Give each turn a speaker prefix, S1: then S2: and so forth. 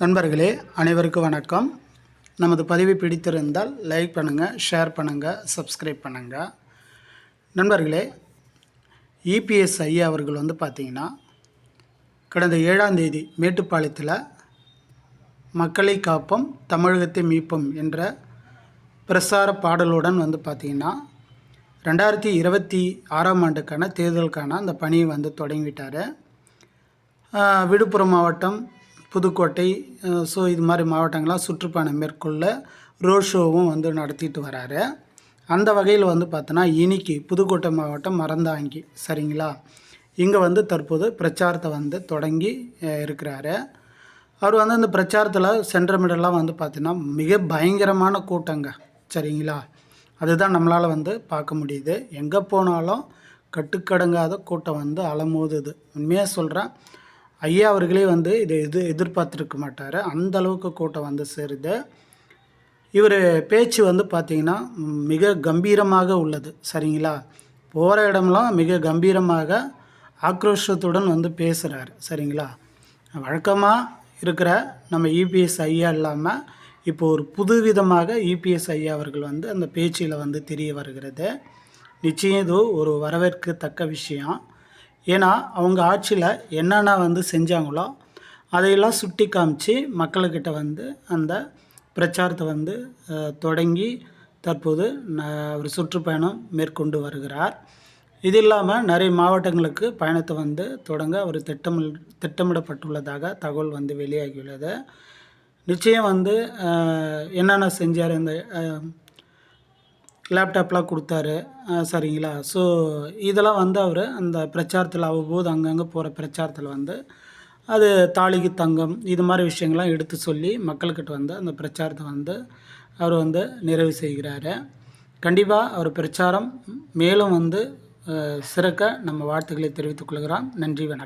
S1: நண்பர்களே அனைவருக்கும் வணக்கம். நமது பதிவு பிடித்திருந்தால் லைக் பண்ணுங்கள் ஷேர் பண்ணுங்கள் சப்ஸ்கிரைப் பண்ணுங்கள் நண்பர்களே இபிஎஸ் ஐயா அவர்கள் வந்து பார்த்திங்கன்னா கடந்த ஏழாம் தேதி மேட்டுப்பாளையத்தில் மக்களை காப்போம் தமிழகத்தை மீட்போம் என்ற பிரசார பாடலுடன் வந்து பார்த்திங்கன்னா ரெண்டாயிரத்தி இருபத்தி ஆறாம் ஆண்டுக்கான தேர்தலுக்கான அந்த பணியை வந்து தொடங்கிவிட்டார் விழுப்புரம் மாவட்டம் புதுக்கோட்டை ஸோ இது மாதிரி மாவட்டங்கள்லாம் சுற்றுப்பயணம் மேற்கொள்ள ரோட் ஷோவும் வந்து நடத்திட்டு வராரு. அந்த வகையில் வந்து பார்த்தோன்னா இனிக்கு புதுக்கோட்டை மாவட்டம் மறந்தாங்கி சரிங்களா? இங்கே வந்து தற்போது பிரச்சாரத்தை வந்து தொடங்கி இருக்கிறாரு. அவர் வந்து அந்த பிரச்சாரத்தில் சென்றமிடெல்லாம் வந்து பார்த்தீங்கன்னா மிக பயங்கரமான கூட்டங்க சரிங்களா? அதுதான் நம்மளால் வந்து பார்க்க முடியுது. எங்கே போனாலும் கட்டுக்கடங்காத கூட்டம் வந்து அலமோதுது. உண்மையாக சொல்கிறேன் ஐயா அவர்களே வந்து இதை எது எதிர்பார்த்துருக்க மாட்டார். அந்த அளவுக்கு கூட்டம் வந்து சேருது. இவர் பேச்சு வந்து பார்த்திங்கன்னா மிக கம்பீரமாக உள்ளது. சரிங்களா? போகிற இடம்லாம் மிக கம்பீரமாக ஆக்ரோஷத்துடன் வந்து பேசுகிறாரு சரிங்களா? வழக்கமாக இருக்கிற நம்ம இபிஎஸ் ஐயா இல்லாமல் இப்போ ஒரு புது விதமாக இபிஎஸ் ஐயா அவர்கள் வந்து அந்த பேச்சில் வந்து தெரிய வருகிறது. நிச்சயம் இது ஒரு வரவேற்கத்தக்க விஷயம். ஏன்னா அவங்க ஆட்சியில் என்னென்ன வந்து செஞ்சாங்களோ அதையெல்லாம் சுட்டி காமிச்சு மக்கள்கிட்ட வந்து அந்த பிரச்சாரத்தை வந்து தொடங்கி தற்போது ந- ஒரு சுற்றுப்பயணம் மேற்கொண்டு வருகிறார். இது இல்லாமல் நிறைய மாவட்டங்களுக்கு பயணத்தை வந்து தொடங்க அவர் திட்டம் திட்டமிடப்பட்டுள்ளதாக தகவல் வந்து வெளியாகியுள்ளது. நிச்சயம் வந்து என்னென்ன செஞ்சார் இந்த லேப்டாப்லாம் கொடுத்தாரு. சரிங்களா? ஸோ இதெல்லாம் வந்து அவர் அந்த பிரச்சாரத்தில் அவ்வப்போது அங்கங்கே போகிற பிரச்சாரத்தில் வந்து அது தாலிக்கு தங்கம் இது மாதிரி விஷயங்கள்லாம் எடுத்து சொல்லி மக்கள்கிட்ட வந்து அந்த பிரச்சாரத்தை வந்து அவர் வந்து நிறைவு செய்கிறாரு. கண்டிப்பாக அவர் பிரச்சாரம் மேலும் வந்து சிறக்க நம்ம வாழ்த்துக்களை தெரிவித்துக் கொள்கிறோம். நன்றி வணக்கம்.